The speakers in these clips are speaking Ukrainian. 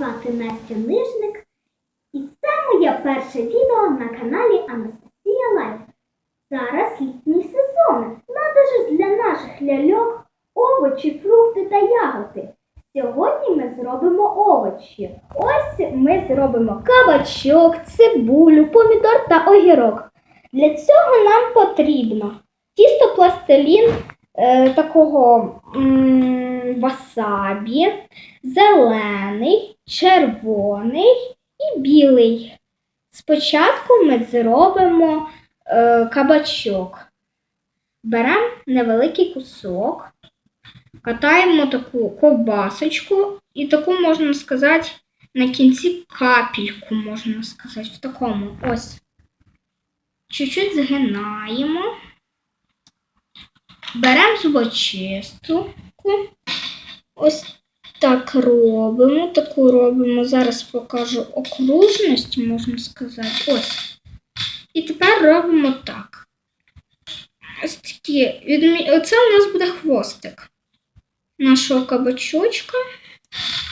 звати Настя Нижник, і це моє перше відео на каналі Анастасія Лайф. Зараз літній сезон. Надо ж для наших ляльок овочі, фрукти та ягоди. Сьогодні ми зробимо овочі. Ось ми зробимо кабачок, цибулю, помідор та огірок. Для цього нам потрібно тісто пластилін е, такого м, васабі, зелений, червоний і білий. Спочатку ми зробимо е, кабачок. Беремо невеликий кусок, катаємо таку ковбасочку і таку, можна сказати, на кінці капельку, можна сказати, в такому ось. Чуть-чуть згинаємо. Беремо зубочистку. Ось так робимо. Таку робимо. Зараз покажу окружність, можна сказати. Ось. І тепер робимо так. Ось такі. Відмі... Оце у нас буде хвостик нашого кабачочка.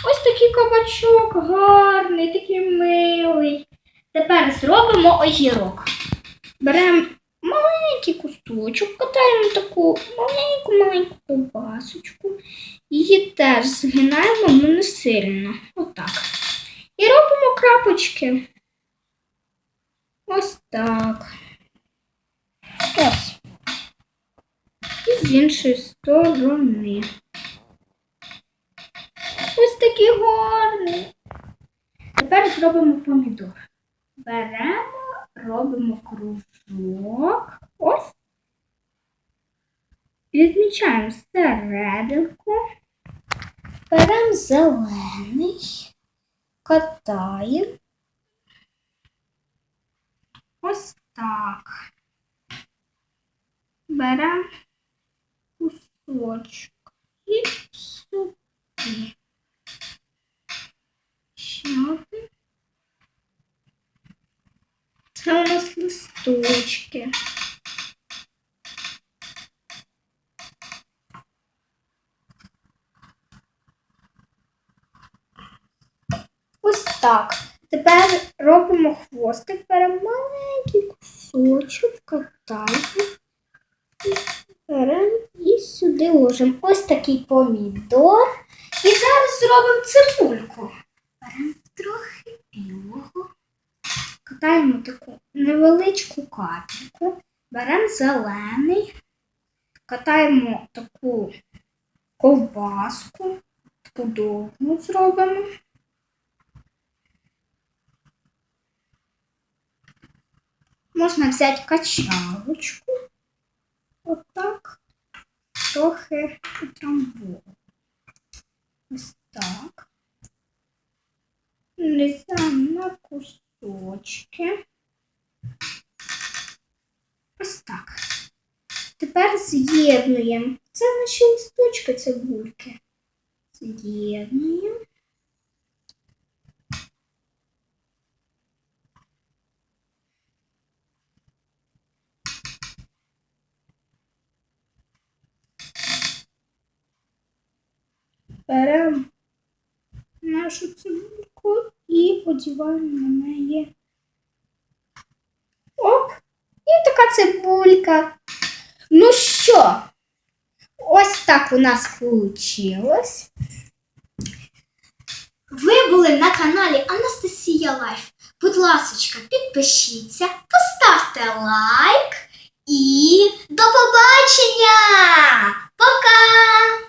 Ось такий кабачок гарний, такий милий. Тепер зробимо огірок. Беремо маленький кусочок, катаємо таку маленьку-маленьку ковбасочку. Її теж згинаємо, але не сильно. Отак. І робимо крапочки. Ось так. Ось. І з іншої сторони. Ось такий гарний. Тепер зробимо помідор. Беремо, робимо кружок. Ось. Відмічаємо серединку. Беремо зелений, катаємо. Ось так. Беремо кусочок і сюди. Ще один. Це у нас листочки. Ось так. Тепер робимо хвостик, беремо маленький кусочок, катаємо. І і сюди ложимо. Ось такий помідор. І зараз зробимо цибульку. Беремо трохи білого. Катаємо таку невеличку капельку. Беремо зелений. Катаємо таку ковбаску. Таку довгу зробимо. Можна взяти качалочку. Отак. Трохи утрамбовувати. Ось так. Нарізаємо на кусочки. Так. Тепер з'єднуємо. Це наші листочки цибульки. З'єднуємо. Беремо нашу цибульку і подіваємо на неї. цибулька. Ну що, ось так у нас вийшло. Ви були на каналі Анастасія Лайф. Будь ласка, підпишіться, поставте лайк і до побачення! Пока!